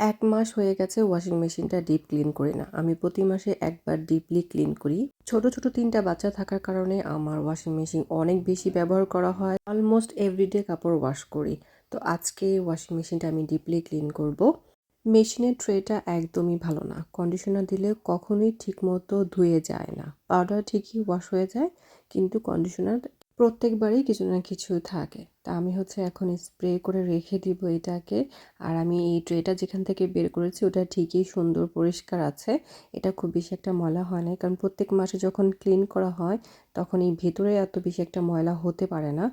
এক মাস হয়ে গেছে ওয়াশিং মেশিনটা ডিপ ক্লিন করি না। আমি প্রতি মাসে একবার ডিপলি ক্লিন করি। ছোট ছোট তিনটা বাচ্চা থাকার কারণে আমার ওয়াশিং মেশিন অনেক বেশি ব্যবহার করা হয়। অলমোস্ট এভরিডে কাপড় ওয়াশ করি। তো আজকে ওয়াশিং মেশিনটা আমি ডিপলি ক্লিন করব। মেশিনের ট্রেটা একদমই ভালো না। কন্ডিশনার দিলে কখনোই ঠিকমতো ধুয়ে যায় না। পাউডার ঠিকই ওয়াশ হয়ে যায়, কিন্তু কন্ডিশনার প্রত্যেকবারই কিছু না কিছু থাকে। তা আমি হচ্ছে এখন স্প্রে করে রেখে দিব এটাকে। আর আমি এই ট্রেটা যেখান থেকে বের করেছি, ওটা ঠিকই সুন্দর পরিষ্কার আছে। এটা খুব বেশি একটা ময়লা হয় না কারণ প্রত্যেক মাসে যখন ক্লিন করা হয়, তখন এই ভেতরে এত বেশি একটা ময়লা হতে পারে না।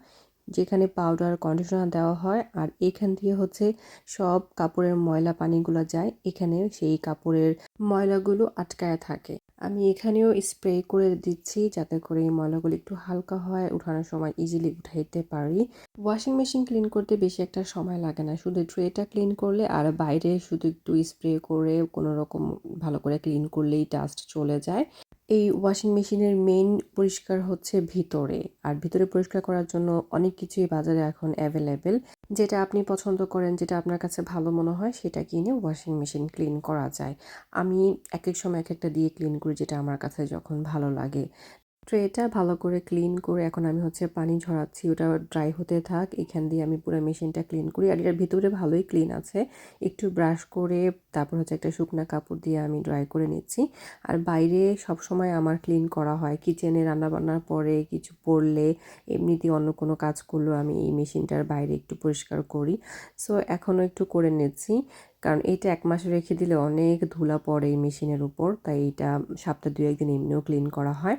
যেখানে পাউডার কন্ডিশনার দেওয়া হয়, আর এখান দিয়ে হচ্ছে সব কাপড়ের ময়লা পানিগুলো যায়। এখানে সেই কাপড়ের ময়লাগুলো আটকায় থাকে। আমি এখানেও স্প্রে করে দিচ্ছি যাতে করে এই ময়লাগুলো একটু হালকা হয়, উঠানোর সময় ইজিলি উঠাইতে পারি। ওয়াশিং মেশিন ক্লিন করতে বেশি একটা সময় লাগে না, শুধু ট্রেটা ক্লিন করলে আর বাইরে শুধু একটু স্প্রে করে কোনো রকম ভালো করে ক্লিন করলেই ডাস্ট চলে যায়। এই ওয়াশিং মেশিনের মেইন পরিষ্কার হচ্ছে ভিতরে, আর ভিতরে পরিষ্কার করার জন্য অনেক কিছুই বাজারে এখন অ্যাভেলেবেল যেটা আপনি পছন্দ করেন, যেটা আপনার কাছে ভালো মনে হয়, সেটা কিনে ওয়াশিং মেশিন ক্লিন করা যায়? আমি এক এক সময় এক একটা দিয়ে ক্লিন করি, যেটা আমার কাছে যখন ভালো লাগে। ট্রেটা ভালো করে ক্লিন করে এখন আমি হচ্ছে পানি ঝরাচ্ছি, ওটা ড্রাই হতে থাক, এখান দিয়ে আমি পুরো মেশিনটা ক্লিন করি। আর এটার ভিতরে ভালোই ক্লিন আছে। একটু ব্রাশ করে তারপর হচ্ছে একটা শুকনো কাপড় দিয়ে আমি ড্রাই করে নিচ্ছি। আর বাইরে সব সময় আমার ক্লিন করা হয়। কিচেনে রান্নাবান্নার পরে কিছু পড়লে এমনিতে অন্য কোনো কাজ করলেও আমি এই মেশিনটার বাইরে একটু পরিষ্কার করি। সো এখনও একটু করে নিচ্ছি। কারণ এইটা এক মাসে রেখে দিলে অনেক ধুলা পড়ে এই মেশিনের উপর, তাই এইটা সপ্তাহ দু একদিন এমনিও ক্লিন করা হয়।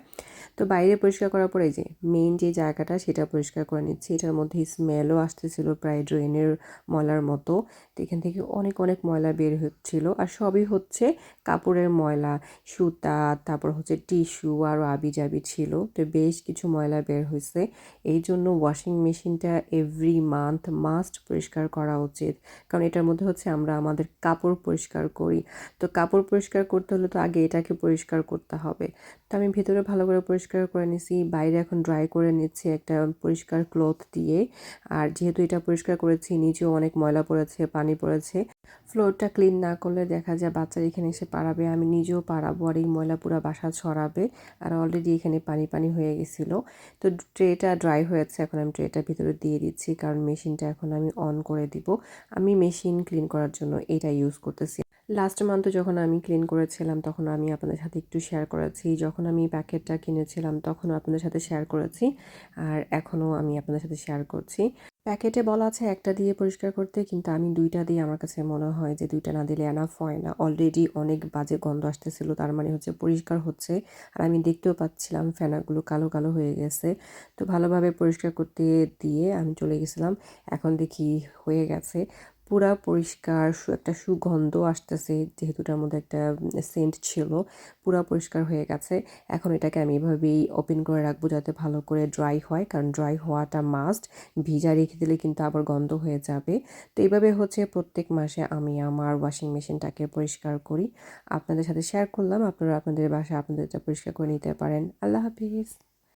তো বাইরে পরিষ্কার করার পরে যে মেইন যে জায়গাটা সেটা পরিষ্কার করে নিচ্ছি। এটার মধ্যে স্মেলও আসতেছিল প্রায় ড্রেনের ময়লার মতো। তো এখান থেকে অনেক অনেক ময়লা বের হচ্ছিল। আর সবই হচ্ছে কাপড়ের ময়লা, সুতা, তারপর হচ্ছে টিস্যু আরও আবি জাবি ছিল। তো বেশ কিছু ময়লা বের হয়েছে। এই জন্য ওয়াশিং মেশিনটা এভরি মান্থ মাস্ট পরিষ্কার করা উচিত। কারণ এটার মধ্যে হচ্ছে আমরা আমাদের কাপড় পরিষ্কার করি। তো কাপড় পরিষ্কার করতে হলে তো আগে এটাকে পরিষ্কার করতে হবে। তো আমি ভেতরে ভালো করে পরিষ্কার করে নিছি, বাইরে এখন ড্রাই করে নিচ্ছি একটা পরিষ্কার ক্লথ দিয়ে। আর যেহেতু এটা পরিষ্কার করেছি, নিচেও অনেক ময়লা পড়েছে, পানি পড়েছে। ফ্লোরটা ক্লিন না করলে দেখা যায় বাচ্চারা এখানে এসে পারাবে আমি নিজেও পারাবো আর এই ময়লা পুরো বাসা ছড়াবে। আর অলরেডি এখানে পানি পানি হয়ে গেছিল। তো ট্রেটা ড্রাই হয়েছে। এখন আমি ট্রেটা ভিতরে দিয়ে দিচ্ছি। কারণ মেশিনটা এখন আমি অন করে দিব। আমি মেশিন ক্লিন করার জন্য এটা ইউজ করতেছি। লাস্ট মান্থ যখন আমি ক্লিন করেছিলাম, তখন আমি আপনাদের সাথে একটু শেয়ার করেছি। যখন আমি প্যাকেটটা কিনেছিলাম, তখনও আপনাদের সাথে শেয়ার করেছি। আর এখনও আমি আপনাদের সাথে শেয়ার করছি। প্যাকেটে বলা আছে, একটা দিয়ে পরিষ্কার করতে, কিন্তু আমি দুইটা দিয়ে আমার কাছে মনে হয় যে দুইটা না দিলে এনাফ হয় না। অলরেডি অনেক বাজে গন্ধ আসতেছিল, তার মানে হচ্ছে পরিষ্কার হচ্ছে। আর আমি দেখতেও পাচ্ছিলাম ফেনাগুলো কালো কালো হয়ে গেছে। তো ভালোভাবে পরিষ্কার করতে দিয়ে আমি চলে গেছিলাম। এখন দেখি হয়ে গেছে। পুরা পরিষ্কার একটা সুগন্ধ আসতেছে, যেহেতু এটার মধ্যে একটা সেন্ট ছিল, পুরা পরিষ্কার হয়ে গেছে। এখন এটাকে আমি এভাবেই ওপেন করে রাখব যাতে ভালো করে ড্রাই হয়, কারণ ড্রাই হওয়াটা মাস্ট ভিজা রেখে দিলে কিন্তু আবার গন্ধ হয়ে যাবে। তো এইভাবে হচ্ছে প্রত্যেক মাসে আমি আমার ওয়াশিং মেশিনটাকে পরিষ্কার করি। আপনাদের সাথে শেয়ার করলাম। আপনারা আপনাদের বাসায় আপনাদের পরিষ্কার করে নিতে পারেন। আল্লাহ হাফিজ।